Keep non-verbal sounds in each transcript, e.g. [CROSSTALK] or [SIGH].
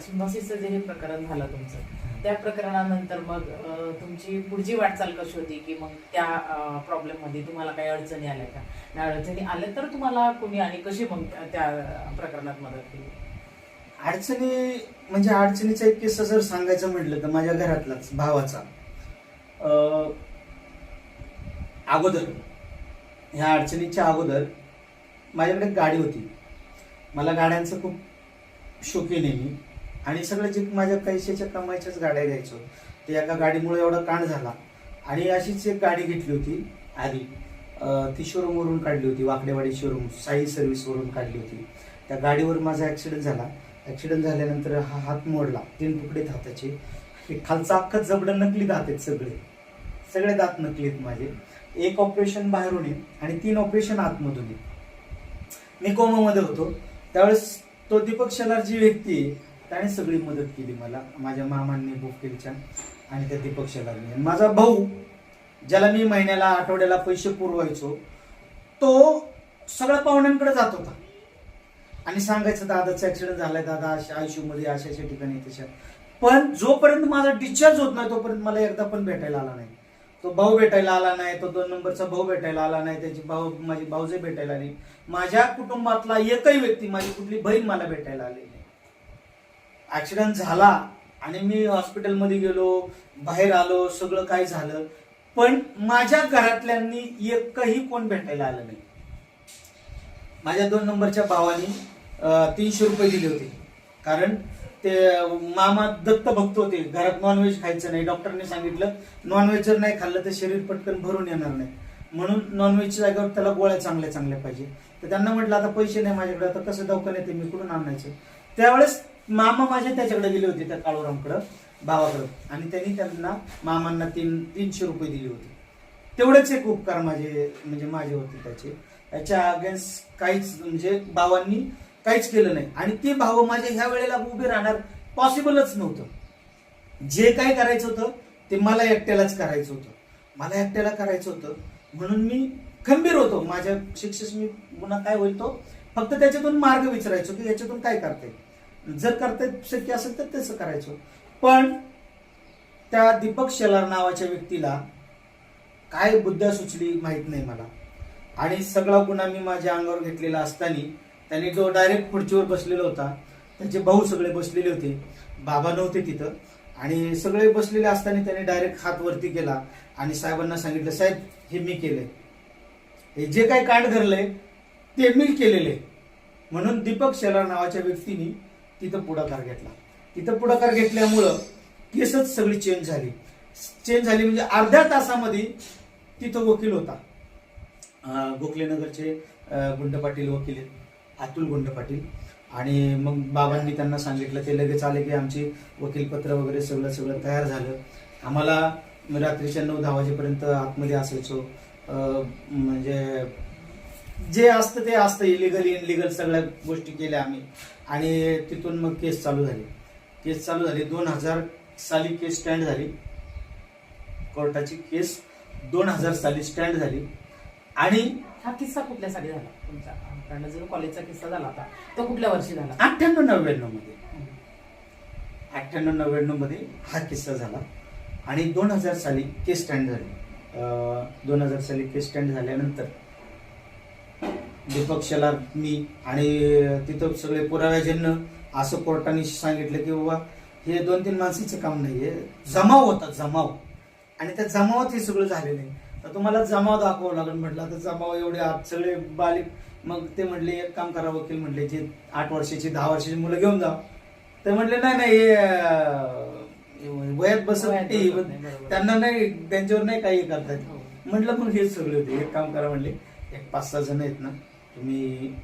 सिम्बॉसिसचं जे हे प्रकरण झालं तुमचं. त्या प्रकरणानंतर मग तुमची पुढची वाटचाल कशी होती? की मग त्या प्रॉब्लेममध्ये तुम्हाला काही अडचणी आल्या का? त्या अडचणी आल्या तर तुम्हाला कोणी आणि कशी मग त्या- प्रकरणात मदत केली? अडचणी म्हणजे अडचणीचा एक किस्सा जर सांगायचं म्हटलं तर माझ्या घरातलाच भावाचा. अगोदर ह्या अडचणीच्या अगोदर माझ्याकडे गाडी होती. मला गाड्यांचं खूप शौकीन आहे मी. आणि सगळं जे माझ्या पैशाच्या कमाईच्याच गाड्या घ्यायचो. ते एका गाडीमुळे एवढा कांड झाला. आणि अशीच एक गाडी घेतली होती आधी. ती शोरूमवरून काढली होती वाकडेवाडी शोरूम साई सर्व्हिसवरून काढली होती. त्या गाडीवर माझा ॲक्सिडेंट झाला. ॲक्सिडेंट झाल्यानंतर हा हात मोडला तीन तुकडे हाताचे खालचा खालचं अख्खं जबडं नकली दात आहेत सगळे. सगळे दात नकली आहेत माझे. एक ऑपरेशन बाहेरून आहे आणि तीन ऑपरेशन आतमधून आहे. मी कोमामध्ये होतो. त्यावेळेस तो दीपक शेलार जी व्यक्ती आहे. त्याने सगळी मदत केली मला. माझ्या मामांनी बुकेलच्या आणि त्या दीपक शेलारने. माझा भाऊ ज्याला मी महिन्याला आठवड्याला पैसे पुरवायचो तो सगळ्या पाहुण्यांकडे जात होता. आणि सांगायचं दादाचा ऍक्सिडेंट झालाय दादा अशा आयुष्यमध्ये अशा अशा ठिकाणी तशा. पण जोपर्यंत माझा डिस्चार्ज होत नाही तोपर्यंत मला एकदा पण भेटायला आला नाही. तो भाऊ भेटायला आला नाही तो दोन नंबरचा भाऊ भेटायला आला नाही त्याची भाऊ माझी भाऊजे भेटायला आली माझ्या कुटुंबातला एकही व्यक्ती माझी कुठली बहीण मला भेटायला आली ॲक्सिडंट झाला आणि मी हॉस्पिटलमध्ये गेलो बाहेर आलो सगळं काय झालं. पण माझ्या घरातल्यांनी एकही कोण भेटायला आलं नाही. माझ्या दोन नंबरच्या भावानी तीनशे रुपये दिले होते. कारण ते मामा दत्त भक्त होते. घरात नॉनव्हेज खायचं नाही. डॉक्टरने सांगितलं नॉनव्हेज जर नाही खाल्लं तर शरीर पटकन भरून येणार नाही. म्हणून नॉनव्हेजच्या जागेवर त्याला गोळ्या चांगल्या चांगल्या पाहिजे. तर त्यांना म्हटलं आता पैसे नाही माझ्याकडे. आता कसं दवाखान्यात मी कुठून आणायचे? त्यावेळेस मामा माझे त्याच्याकडे गेले होते त्या काळूरामकडं भावाकडं. आणि त्यांनी त्यांना मामांना तीन तीनशे रुपये दिले होते. तेवढेच एक उपकार माझे म्हणजे माझे होते त्याचे. त्याच्या अगेन्स्ट काहीच म्हणजे भावांनी काहीच केलं नाही. आणि ते भाव माझ्या ह्या वेळेला उभे राहणार पॉसिबलच नव्हतं. जे काही करायचं होतं ते मला एकट्यालाच करायचं होतं. मला एकट्याला करायचं होतं. म्हणून मी खंबीर होतो. माझ्या शिक्षक मी पुन्हा काय होईल तो? फक्त त्याच्यातून मार्ग विचारायचो की याच्यातून काय करता येईल? जर करता येत शक्य असेल तर तसं करायचो. पण त्या दीपक शेलार नावाच्या व्यक्तीला काय बुद्धा सुचली माहीत नाही मला. आणि सगळा गुन्हा मी माझ्या अंगावर घेतलेला असताना त्याने जो डायरेक्ट खुर्चीवर बसलेला होता त्याचे भाऊ सगळे बसलेले होते बाबा नव्हते तिथं. आणि सगळे बसलेले असताना त्याने डायरेक्ट हात वरती केला आणि साहेबांना सांगितलं साहेब हे मी केलंय. हे जे काही कांड घडलंय ते मी केलेले म्हणून दीपक शेलार नावाच्या व्यक्तीने तिथं पुढाकार घेतला. तिथं पुढाकार घेतल्यामुळं केसच सगळी चेंज झाली. चेंज झाली म्हणजे अर्ध्या तासामध्ये तिथं वकील होता. गोखलेनगरचे गुंड पाटील वकील आहेत. अतुल गुंड पाटील. आणि मग बाबांनी त्यांना सांगितलं ते लगेच आले की आमची वकीलपत्र वगैरे सगळं सगळं तयार झालं. आम्हाला रात्रीच्या नऊ दहा वाजेपर्यंत आतमध्ये असायचो. म्हणजे जे असतं ते असतं इलिगल इनलिगल सगळ्या गोष्टी केल्या आम्ही. आणि तिथून मग केस चालू झाली. केस चालू झाली. दोन हजार साली केस स्टँड झाली. कोर्टाची केस दोन हजार साली स्टँड झाली. आणि हा किस्सा कुठल्यासाठी झाला? तुमचा? कारण जर कॉलेजचा किस्सा झाला होता तो कुठल्या वर्षी झाला? अठ्ठ्याण्णव नव्याण्णवमध्ये. अठ्ठ्याण्णव नव्याण्णवमध्ये हा किस्सा झाला. आणि दोन हजार साली केस स्टँड झाली. दोन हजार साली केस स्टँड झाल्यानंतर दीपक शेलार मी आणि तिथं सगळे पुराव्याजन्य असं कोर्टाने सांगितलं की बाबा हे दोन तीन माणसाचं काम नाहीये. जमाव होता जमाव. आणि त्या जमावात हे सगळं झालेलं आहे. तर तुम्हाला जमाव दाखवावं लागेल म्हटलं आता जमाव एवढे आत सगळे बालिक. मग ते म्हटले एक काम करा वकील म्हटले जे आठ वर्षाची दहा वर्षाची मुलं घेऊन जा. ते म्हटले नाही नाही हे, वयात बसत नाही नाही. त्यांना नाही त्यांच्यावर नाही काही करता येत. हो. म्हटलं मग हेच सगळे होते एक काम करा म्हणले एक पाच सहा जण आहेत ना तुम्ही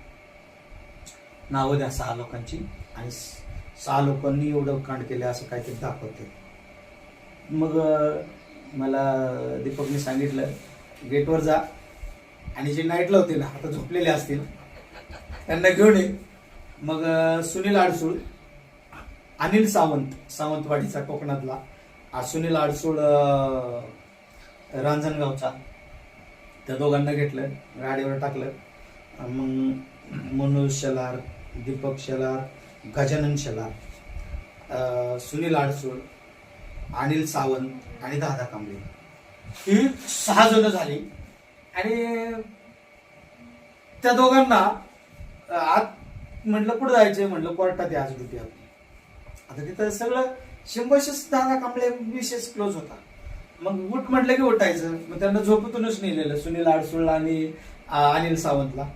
नावं द्या सहा लोकांची आणि स- सहा लोकांनी एवढं कांड केलं असं काहीतरी दाखवते. मग मला दीपकने सांगितलं गेटवर जा. आणि जे नाईटला होते ना आता झोपलेले असतील त्यांना घेऊन ये. मग सुनील आडसूळ अनिल सावंत सावंतवाडीचा कोकणातला सुनील आडसूळ रांजणगावचा त्या दोघांना घेतलं गाडीवर टाकलं. मग मनोज शेलार दीपक शेलार गजानन शेलार सुनील आडसूळ अनिल सावंत आणि दादा कांबळे. ही सहा जण झाली. आणि त्या दोघांना आत म्हटलं कुठं जायचंय म्हटलं कोर्टात आज ड्युटी आपली आता तिथं सगळं शंभरशेच दादा कांबळे विशेष क्लोज होता. मग उठ म्हटलं की उठायचं. मग त्यांना झोपेतूनच नेलेलं सुनील आडसूळ आणि अनिल सावंतला.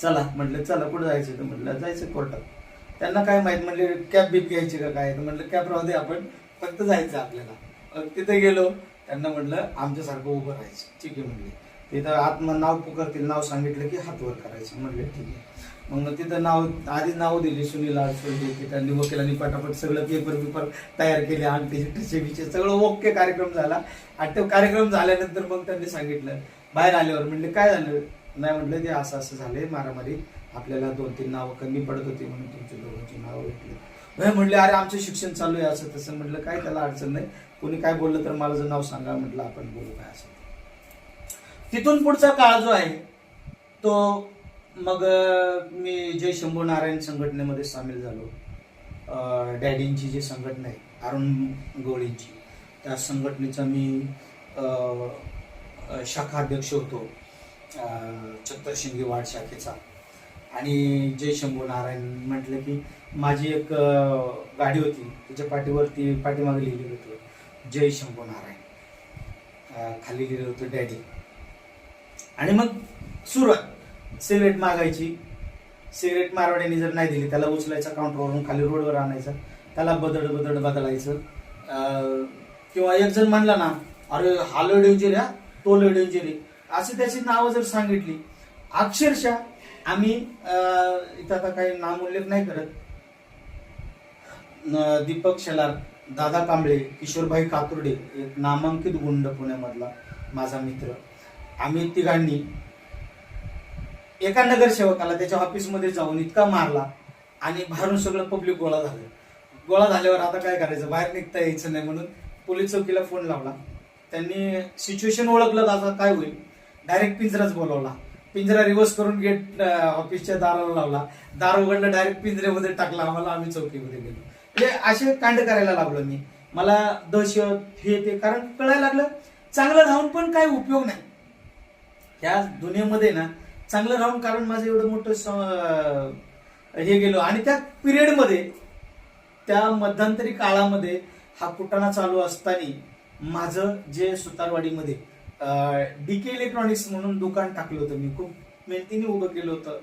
चला म्हटलं चला कुठं जायचं? तर म्हटलं जायचं कोर्टात. त्यांना काय माहीत म्हणले कॅब बीप घ्यायची का काय? तर म्हटलं कॅब राहू दे आपण फक्त जायचं आपल्याला. मग तिथे गेलो त्यांना म्हटलं आमच्यासारखं उभं राहायचं. ठीक आहे म्हणले तिथं आत्मा नाव पुकारतील नाव सांगितलं की हातवर करायचं. म्हणले ठीक आहे. मग तिथं नाव आधीच नाव दिली सुनील आडसूळ की त्यांनी वकिलांनी पटापट सगळं पेपर बिपर तयार केले आणि त्याचे बिचे सगळं ओके कार्यक्रम झाला. आणि तो कार्यक्रम झाल्यानंतर मग त्यांनी सांगितलं बाहेर आल्यावर म्हणले काय झालं? नाही म्हटलं ते असं असं झालंय मारामारी. आपल्याला दोन तीन नावं कमी पडत होती म्हणून तुमची दोघांची नावं भेटली. नाही म्हणले अरे आमचं शिक्षण चालू आहे असं तसं. म्हटलं काय त्याला अडचण नाही. कोणी काय बोललं तर मला जर नाव सांगा म्हटलं आपण बोलू काय असं. तिथून पुढचा काळ जो आहे तो मग मी जय शंभू नारायण संघटनेमध्ये सामील झालो डॅडींची जी संघटना आहे अरुण गोळींची त्या संघटनेचा मी शाखाध्यक्ष शाखा अध्यक्ष होतो अं, चत्तर वाड शाखेचा. आणि जय शंभू नारायण म्हटलं की माझी एक गाडी होती त्याच्या पाठीवरती पाठीमागे लिहिलेलं होतं जय शंभू नारायण खाली लिहिलं होतं डॅडी. आणि मग सुरुवात. सिगरेट मागायची. सिगरेट मारवाड्याने जर नाही दिली त्याला उचलायचा काउंटरवरून खाली रोडवर आणायचा. त्याला बदड बदड बदलायचं. किंवा एक जण म्हणला ना अरे हा लय डेंजर हा, तो लय डेंजर अशी त्याची नावं जर सांगितली अक्षरशः आम्ही इथं आता काही नामोल्लेख नाही करत. दीपक शेलार दादा कांबळे किशोरभाई कातुर्डे एक नामांकित गुंड पुण्यामधला माझा मित्र. आम्ही तिघांनी एका नगरसेवकाला त्याच्या ऑफिसमध्ये जाऊन इतका मारला आणि बाहेरून सगळं पब्लिक गोळा झालं. गोळा झाल्यावर आता काय करायचं? बाहेर निघता यायचं नाही म्हणून पोलीस चौकीला फोन लावला. त्यांनी सिच्युएशन ओळखलं तर आता काय होईल? डायरेक्ट पिंजराच बोलवला. पिंजरा रिव्हर्स करून गेट ऑफिसच्या दाराला लावला. दार उघडलं डायरेक्ट पिंजऱ्यामध्ये टाकला आम्हाला आम्ही चौकीमध्ये गेलो. म्हणजे असे कांड करायला लागलो मी. मला दहशत हे ते कारण कळायला लागलं चांगलं राहून पण काही उपयोग नाही. या दुनियेमध्ये ना चांगलं राहून कारण माझं एवढं मोठं स- हे गेलो. आणि त्या पिरियडमध्ये त्या मध्यंतरी काळामध्ये हा कुटाणा चालू असताना माझं जे सुतारवाडीमध्ये डी के इलेक्ट्रॉनिक्स म्हणून दुकान टाकलं होतं मी. खूप मेहनतीने उभं केलं होतं.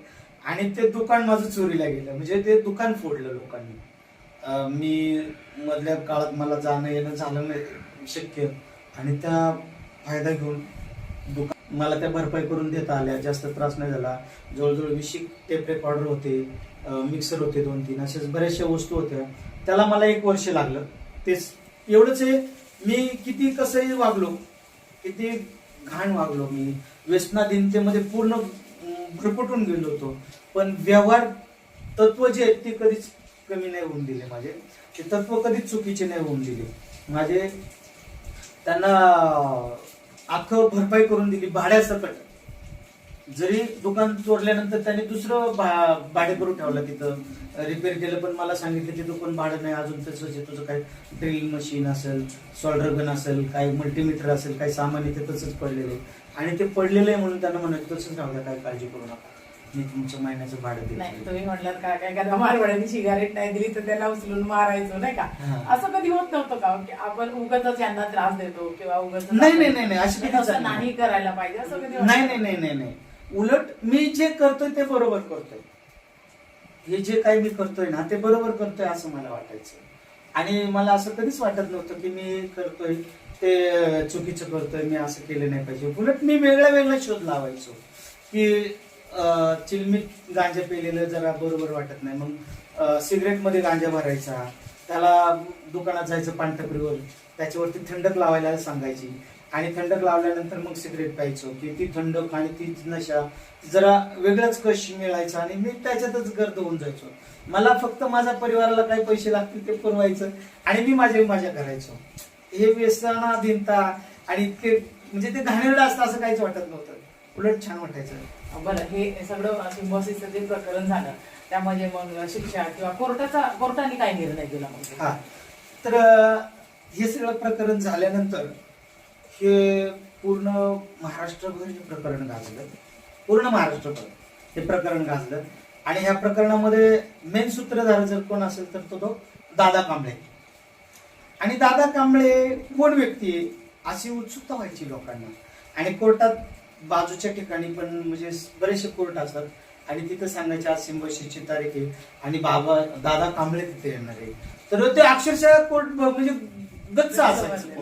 आणि ते दुकान माझं चोरीला गेलं. म्हणजे ते दुकान फोडलं लोकांनी. मी मधल्या काळात मला जाणं येणं झालं नाही शक्य. आणि त्या फायदा घेऊन दुकान मला त्या भरपाई करून देता आल्या. जास्त त्रास नाही झाला. जवळजवळ वीस टेप रेकॉर्डर होते मिक्सर होते दोन तीन अशाच बऱ्याचशा वस्तू होत्या. त्याला मला एक वर्ष लागलं. तेच एवढंच आहे मी किती कसंही वागलो किती घाण वागलो मी व्यसनाधीनतेमध्ये पूर्ण भरपटून गेलो होतो. पण व्यवहार तत्व जे आहेत ते कधीच कमी नाही होऊन दिले माझे. ते तत्व कधीच चुकीचे नाही होऊन दिले. माझे त्यांना अख्खं भरपाई करून दिली भाड्यासकट जरी दुकान चोरल्यानंतर त्याने दुसरं भा- भाडे करून ठेवलं तिथं. रिपेअर केलं पण मला सांगितलं की दुकान भाडं नाही अजून तसंच जे तुझं काही ड्रिल मशीन असेल सॉल्डर गन असेल काही मल्टीमीटर असेल काही सामान इथे तसंच पडलेलं आहे. आणि ते पडलेलं आहे म्हणून त्यांना म्हणायचं तसंच ठेवलं काय काही काळजी करू नका. मी तुमचं महिन्याचं भाडं नाही देतो तुम्ही म्हणलात का काय एखाद्या मारवाड्याने सिगारेट नाही दिली तर त्याला उचलून मारायचो नाही का? हा. असं कधी होत नव्हतं का की आपण उगाच यांना त्रास देतो किंवा उगाच नाही, नाही, नाही, नाही, अशी कधी असं चालली नाही. करायला पाहिजे असं कधी नाही नाही नाही नाही नाही. उलट मी जे करतोय ते बरोबर करतोय. हे जे काही मी करतोय ना ते बरोबर करतोय असं मला वाटायचं. आणि मला असं कधीच वाटत नव्हतं की मी करतोय ते अं, चुकीचं करतोय मी असं केलं नाही पाहिजे. उलट मी वेगळा वेगळा शोध लावायचो. की चिलमीत गांजा पेलेलं जरा बरोबर वाटत नाही. मग सिगरेटमध्ये गांजा भरायचा त्याला दुकानात जायचं पानटपरीवर त्याच्यावरती थंडक लावायला सांगायची. आणि थंडक लावल्यानंतर मग सिगरेट प्यायचो की ती थंडक आणि ती नशा जरा वेगळाच कश मिळायचा आणि मी त्याच्यातच गर्द होऊन जायचो. मला फक्त माझ्या परिवाराला काही पैसे लागतील ते पुरवायचं आणि मी माझे माझ्या करायचो. हे व्यसनाधीनता आणि इतके म्हणजे ते घाणेरडं असतं असं काहीच वाटत नव्हतं. उलट छान वाटायचं. बरं हे सगळं सिम्बॉसिसचं जे प्रकरण झालं त्यामध्ये मग शिक्षा किंवा कोर्टाचा कोर्टाने काय निर्णय दिला मग? हा. तर हे सगळं प्रकरण झाल्यानंतर हे पूर्ण महाराष्ट्रभर हे प्रकरण गाजलं. पूर्ण महाराष्ट्रभर हे प्रकरण गाजलं. आणि ह्या प्रकरणामध्ये मेन सूत्रधार जर कोण असेल तर तो तो दादा कांबळे. आणि दादा कांबळे कोण व्यक्ती आहे अशी उत्सुकता व्हायची लोकांना. आणि कोर्टात बाजूच्या ठिकाणी पण म्हणजे बरेचसे कोर्ट असतात. आणि तिथं सांगायचे आज सिंबशीची तारीख आहे. आणि बाबा दादा कांबळे तिथे येणार. आहे तर ते अक्षरशः कोर्ट म्हणजे गच्च असायचं.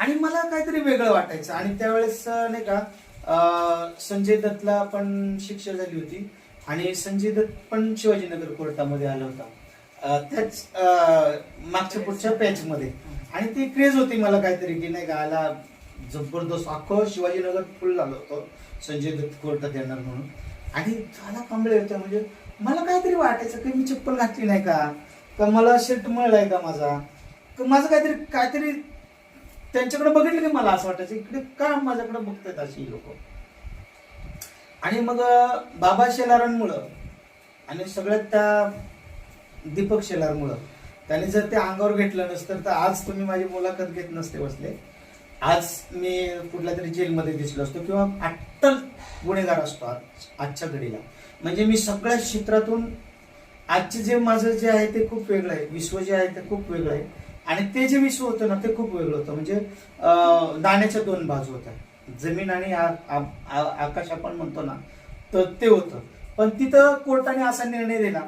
आणि मला काहीतरी वेगळं वाटायचं. आणि त्यावेळेस नाही का संजय दत्तला पण शिक्षा झाली होती. आणि संजय दत्त पण शिवाजीनगर कोर्टामध्ये आला होता. त्याच मागच्या पुढच्या पॅच मध्ये आणि ती क्रेज होती मला काहीतरी की नाही का आला जबरदस्त. अख्खं शिवाजीनगर फुल झालं होतं. संजय दत्त कोर्टात येणार म्हणून. आणि झाला कांबळे होत्या म्हणजे मला काहीतरी वाटायचं की मी चप्पल घातली नाही का? का मला शर्ट मिळलाय का माझा? का माझं काहीतरी काहीतरी त्यांच्याकडे बघितलं की मला असं वाटायचं इकडे का माझ्याकडे बघतायत अशी लोक? आणि मग बाबा शेलारांमुळं आणि सगळ्यात त्या दीपक शेलारमुळं त्याने जर ते अंगावर घेतलं नसतं तर आज तुम्ही माझी मुलाखत घेत नसते बसले. आज मी कुठल्या तरी जेलमध्ये दिसलो असतो किंवा अट्टल गुन्हेगार असतो आज आजच्या घडीला. म्हणजे मी सगळ्या क्षेत्रातून आजचे जे माझं जे आहे ते खूप वेगळं आहे. विश्व जे आहे ते खूप वेगळं आहे. आणि ते जे विश्व होतं ना ते खूप वेगळं होतं. म्हणजे दाण्याच्या नाण्याच्या दोन बाजू होत्या. जमीन आणि आकाश आपण म्हणतो ना तर ते होतं. पण तिथं कोर्टाने असा निर्णय दिला.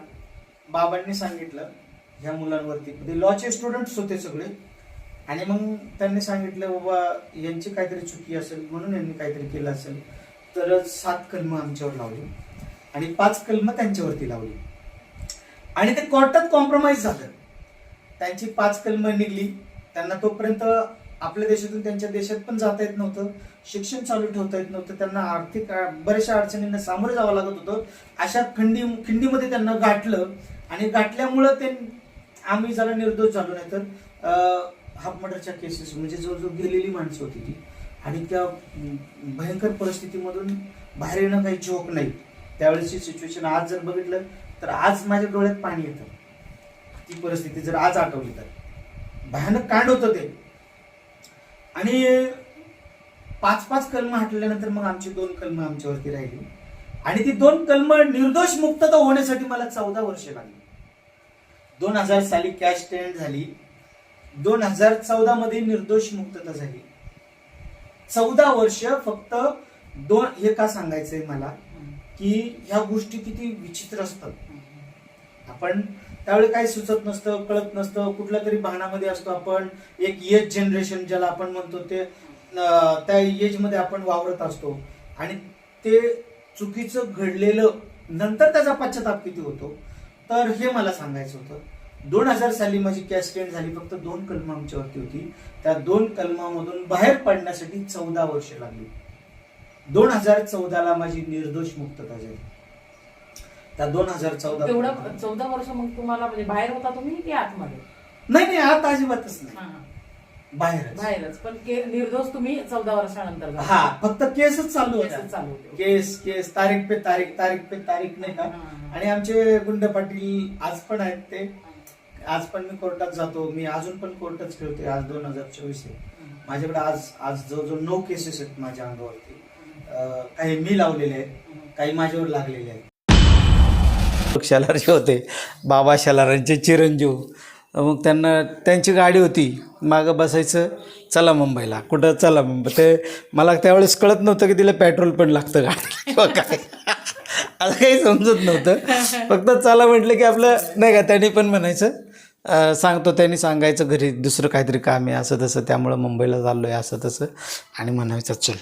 बाबांनी सांगितलं ह्या मुलांवरती. म्हणजे लॉचे स्टुडंट्स होते सगळे. आणि मग त्यांनी सांगितलं बाबा यांची काहीतरी चुकी असेल म्हणून यांनी काहीतरी केलं असेल. तर सात कलम आमच्यावर लावली आणि पाच कलम त्यांच्यावरती लावली. आणि ते कोर्टात कॉम्प्रोमाइज झालं. त्यांची पाच कलम निघली. त्यांना तोपर्यंत आपल्या देशातून त्यांच्या देशात पण जाता येत नव्हतं. शिक्षण चालू ठेवता येत नव्हतं. त्यांना आर्थिक बऱ्याचशा अडचणींना सामोरे जावं लागत होतं. अशा खंडी खिंडीमध्ये त्यांना गाठलं. आणि गाठल्यामुळं ते आम्ही जरा निर्दोष झालो नाही तर हाफ मर्डरच्या केसेस म्हणजे जो जो गेलेली माणसं होती ती. आणि त्या भयंकर परिस्थितीमधून बाहेर येणं काही झोप नाही. त्यावेळेसची सिच्युएशन आज जर बघितलं तर आज माझ्या डोळ्यात पाणी येतं. ती परिस्थिती जर आज आठवली तर. भयानक कांड होतं ते. आणि पाच पाच कलम हटल्यानंतर मग आमची दोन कलम आमच्यावरती राहिली. आणि ती दोन कलम निर्दोष मुक्तता होण्यासाठी मला चौदा वर्षे लागली. दोन हजार साली कॅश टेंड झाली. दोन हजार चौदा मध्ये निर्दोष मुक्तता झाली. चौदा वर्ष फक्त दोन हे का सांगायचंय मला? की ह्या गोष्टी किती विचित्र असतात. आपण त्यावेळी काही सुचत नसतं कळत नसतं. कुठल्या तरी भानामध्ये असतो आपण. एक एज जनरेशन ज्याला आपण म्हणतो ते त्या एजमध्ये आपण वावरत असतो. आणि ते चुकीचं घडलेलं नंतर त्याचा पश्चाताप किती होतो? तर हे मला सांगायचं होतं. दोन हजार साली माझी कॅश स्टँड झाली फक्त दोन कलम आमच्यावरती होती. त्या दोन कलमामधून बाहेर पडण्यासाठी चौदा वर्ष लागली. दोन हजार चौदाला माझी निर्दोष मुक्तता झाली. त्या दोन हजार चौदा तेवढं चौदा वर्ष मग तुम्हाला म्हणजे बाहेर होता तुम्ही की आतमध्ये? नाही नाही आता अजिबातच नाही. हा. बाहेरच. पण निर्दोष तुम्ही चौदा वर्षानंतर. हा फक्त केसच चालू होता. केस केस तारीख पे तारीख तारीख पे तारीख नाही का. आणि आमचे गुंड पाटील आज पण आहेत ते. आज पण मी कोर्टात जातो मी अजून पण कोर्टच खेळतोय आज दोन हजार चोवीस आहे. माझ्याकडे आज आज जवळजवळ नऊ केसेस आहेत माझ्या अंगावरती काही मी लावलेले आहेत काही माझ्यावर लागलेले आहेत. शेलारचे होते बाबा शालारांचे चिरंजीव. मग त्यांना त्यांची गाडी होती मागं बसायचं चला मुंबईला. कुठं? चला मुंबई. ते मला त्यावेळेस कळत नव्हतं की तिला पेट्रोल पण लागतं गाडी [LAUGHS] किंवा काय. असं काही समजत नव्हतं. फक्त चला म्हटलं की आपलं नाही का त्यांनी पण म्हणायचं सांगतो त्यांनी सांगायचं घरी दुसरं काहीतरी काम आहे असं तसं. त्यामुळं मुंबईला चाललो आहे असं तसं. आणि म्हणायचं चल.